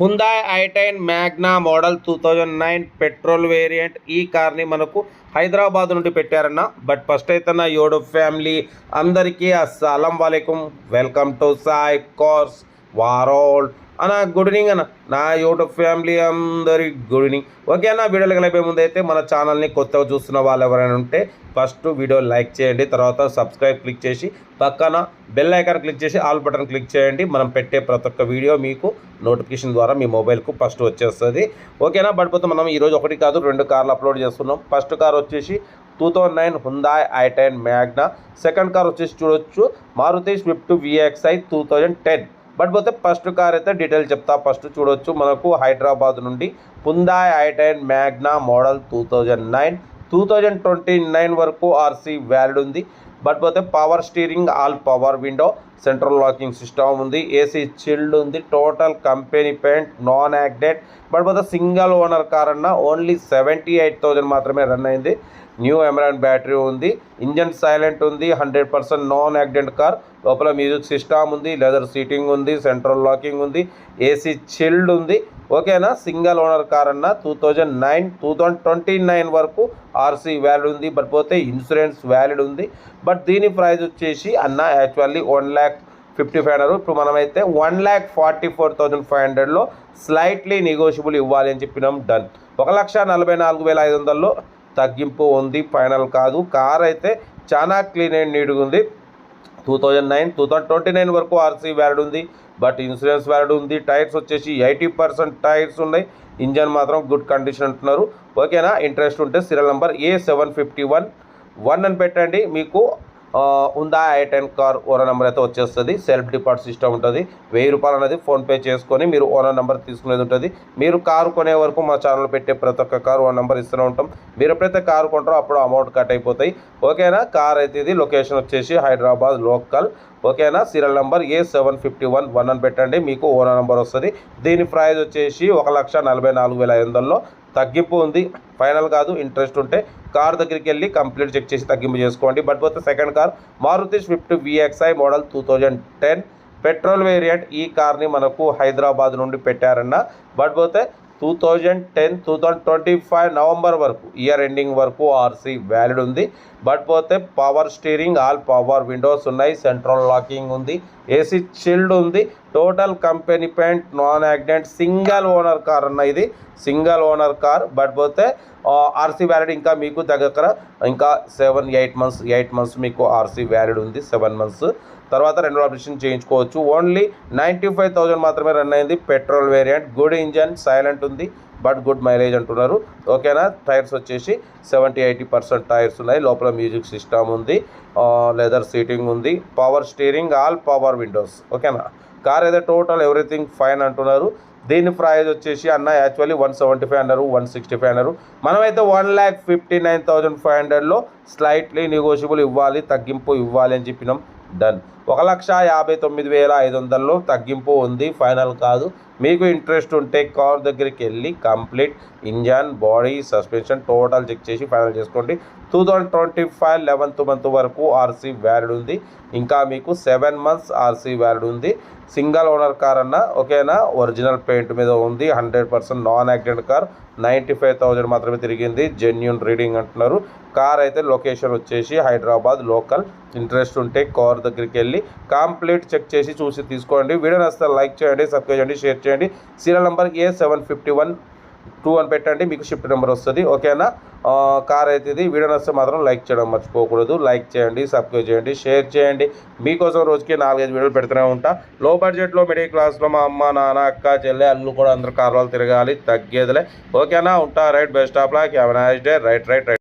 Hyundai i ten magna model two thousand nine petrol variant ఈ కార్ని మనకు హైదరాబాద్ నుండి పెట్టారన్న. బట్ ఫస్ట్ అయితే నా యోడో ఫ్యామిలీ అందరికీ అస్సలం వాలేకుం. Welcome to Sai cars world అన్న గుడ్ ఈవినింగ్ అన్న. నా యూట్యూబ్ ఫ్యామిలీ అందరి గుడ్ ఈవినింగ్ ఓకే అన్న వీడియోలు కలిపే ముందు అయితే మన ఛానల్ని కొత్తగా చూస్తున్న వాళ్ళు ఎవరైనా ఉంటే ఫస్ట్ వీడియో లైక్ చేయండి తర్వాత సబ్స్క్రైబ్ క్లిక్ చేసి పక్కన బెల్ ఐకాన్ క్లిక్ చేసి ఆల్ బటన్ క్లిక్ చేయండి. మనం పెట్టే ప్రతి ఒక్క వీడియో మీకు నోటిఫికేషన్ ద్వారా మీ మొబైల్కు ఫస్ట్ వచ్చేస్తుంది. ఓకేనా పడిపోతే మనం ఈరోజు ఒకటి కాదు రెండు కార్లు అప్లోడ్ చేస్తున్నాం. ఫస్ట్ కార్ వచ్చేసి two thousand nine Hyundai i ten magna second car వచ్చేసి చూడొచ్చు Maruti swift VXI two thousand ten but పోతే ఫస్ట్ కార్ అయితే డీటెయిల్ చెప్తా. ఫస్ట్ చూడొచ్చు మనకు హైదరాబాద్ నుండి Hyundai i ten magna model two thousand nine two thousand twenty nine వరకు RC valid ఉంది. బట్ పోతే power steering all power window central locking system ఉంది ఏసీ చిల్డ్ ఉంది total company paint non యాక్డెడ్. But పోతే single owner car అన్న only seventy eight thousand మాత్రమే run అయింది. New Amaron battery ఉంది ఇంజన్ సైలెంట్ ఉంది hundred percent non accident car. లోపల music system ఉంది లెదర్ సీటింగ్ ఉంది సెంట్రల్ లాకింగ్ ఉంది ఏసీ చిల్డ్ ఉంది. ఓకేనా? సింగిల్ ఓనర్ కార్ అన్న two thousand nine two thousand twenty nine వరకు ఆర్సీ వ్యాలిడ్ ఉంది బట్ పోతే ఇన్సూరెన్స్ వ్యాలిడ్ ఉంది. బట్ దీని ప్రైస్ వచ్చేసి అన్న actually one lakh fifty five hundred. ఇప్పుడు మనమైతే one lakh forty four thousand five హండ్రెడ్లో స్లైట్లీ నెగోషియబుల్ ఇవ్వాలి అని చెప్పినాం డన్ ఒక లక్ష నలభై నాలుగు వేల ఐదు వందల్లో తగ్గింపు ఉంది ఫైనల్ కాదు. కార్ అయితే చాలా క్లీన్ అండ్ నీట్గా ఉంది. Two thousand nine two thousand twenty nine వరకు ఆర్సీ వ్యాలిడ్ ఉంది. బట్ ఇన్సూరెన్స్ వ్యాలిడ్ ఉంది. టైర్స్ వచ్చేసి ఎయిటీ పర్సెంట్ టైర్స్ ఉన్నాయి. ఇంజన్ మాత్రం గుడ్ కండిషన్ అంటున్నారు. ఓకేనా ఇంట్రెస్ట్ ఉంటే serial number A seven fifty one one అని పెట్టండి. మీకు ఉందా I ten car owner number అయితే వచ్చేస్తుంది. సెల్ఫ్ డిపార్ట్ సిస్టమ్ ఉంటుంది. వెయ్యి రూపాయలు అనేది ఫోన్పే చేసుకొని మీరు ఓనర్ నెంబర్ తీసుకునేది ఉంటుంది. మీరు కారు కొనే వరకు మా ఛానల్ పెట్టే ప్రతి ఒక్క కారు ఓనర్ నెంబర్ ఇస్తూనే ఉంటాం. మీరు ఎప్పుడైతే కారు కొంటారో అప్పుడు అమౌంట్ కట్ అయిపోతాయి. ఓకేనా? కార్ అయితే ఇది లొకేషన్ వచ్చేసి హైదరాబాద్ లోకల్. ఓకేనా? Serial number A seven fifty one one అని పెట్టండి. మీకు ఓనర్ నెంబర్ వస్తుంది. దీని ప్రైస్ వచ్చేసి ఒక లక్ష నలభై నాలుగు వేల ఐదు వందల్లో తగ్గింపు ఉంది. ఫైనల్ కాదు ఇంట్రెస్ట్ ఉంటే కార్ దగ్గరికి వెళ్ళి కంప్లీట్ చెక్ చేసి తగ్గింపు చేసుకోండి. బట్ పోతే second car Maruti swift VXI model two thousand ten petrol variant ఈ కార్ని మనకు హైదరాబాద్ నుండి పెట్టారన్న. బట్ పోతే two thousand ten two thousand twenty five November వరకు ఇయర్ ఎండింగ్ వరకు ఆర్సీ వ్యాలిడ్ ఉంది. బట్ పోతే power steering all power windows ఉన్నాయి సెంట్రల్ లాకింగ్ ఉంది ఏసీ చిల్డ్ ఉంది total company paint non accident single owner car అన్న ఇది సింగిల్ ఓనర్ కార్. బట్ పోతే ఆర్సీ వ్యాలిడ్ ఇంకా మీకు దగ్గర ఇంకా seven eight months eight months మీకు ఆర్సీ వ్యాలిడ్ ఉంది సెవెన్ మంత్స్. తర్వాత రెండు ఆపరేషన్ చేయించుకోవచ్చు. ఓన్లీ నైంటీ ఫైవ్ థౌజండ్ మాత్రమే రన్ అయింది petrol variant good engine silent ఉంది. బట్ గుడ్ మైలేజ్ అంటున్నారు. ఓకేనా? టైర్స్ వచ్చేసి సెవెంటీ ఎయిటీ పర్సెంట్ టైర్స్ ఉన్నాయి. లోపల మ్యూజిక్ సిస్టమ్ ఉంది. లెదర్ సీటింగ్ ఉంది. Power steering all power windows. ఓకేనా? కార్ అయితే టోటల్ ఎవ్రీథింగ్ ఫైన్ అంటున్నారు. దీని ప్రైజ్ వచ్చేసి అన్న యాక్చువల్లీ వన్ సెవెంటీ ఫైవ్ అన్నారు వన్ సిక్స్టీ ఫైవ్ అన్నారు. మనమైతే one lakh fifty nine thousand five హండ్రెడ్లో స్లైట్లీ నెగోషియబుల్ ఇవ్వాలి తగ్గింపు ఇవ్వాలి అని చెప్పినాం. డన్. ఒక లక్ష యాభై తొమ్మిది వేల ఐదు వందల్లో తగ్గింపు ఉంది. ఫైనల్ కాదు. మీకు ఇంట్రెస్ట్ ఉంటే కార్ దగ్గరికి వెళ్ళి complete engine body suspension total check చేసి ఫైనల్ చేసుకోండి. Two thousand twenty five eleventh month వరకు ఆర్సీ వ్యాలిడ్ ఉంది. ఇంకా మీకు సెవెన్ మంత్స్ ఆర్సీ వ్యాలిడ్ ఉంది. సింగల్ ఓనర్ కార్ అన్న ఓకేనా? ఒరిజినల్ పెయింట్ మీద ఉంది. Hundred percent non accident car. Ninety five thousand మాత్రమే తిరిగింది. జెన్యున్ రీడింగ్ అంటున్నారు. కార్ అయితే లొకేషన్ వచ్చేసి హైదరాబాద్ లోకల్. ఇంట్రెస్ట్ ఉంటే కార్ దగ్గరికి వెళ్ళి కంప్లీట్ చెక్ చేసి చూసి తీసుకోండి. వీడియో నచ్చితే లైక్ చేయండి సబ్స్క్రైబ్ చేయండి షేర్ చేయండి. Serial number A seven fifty one two అని పెట్టండి మీకు షిఫ్ట్ నెంబర్ వస్తుంది. ఓకేనా? కార్ అయితే ఇది వీడియో నచ్చితే మాత్రం లైక్ చేయడం మర్చిపోకూడదు. లైక్ చేయండి సబ్స్క్రైబ్ చేయండి షేర్ చేయండి. మీకోసం రోజుకి నాలుగైదు వీడియోలు పెడుతూనే ఉంటా. లో బడ్జెట్లో మిడిల్ క్లాస్లో మా అమ్మ నాన్న అక్క చెల్లె అల్లు కూడా అందరు కార్లో తిరగాలి తగ్గేదిలే. ఓకేనా? ఉంటా right best of luck have nice day right right right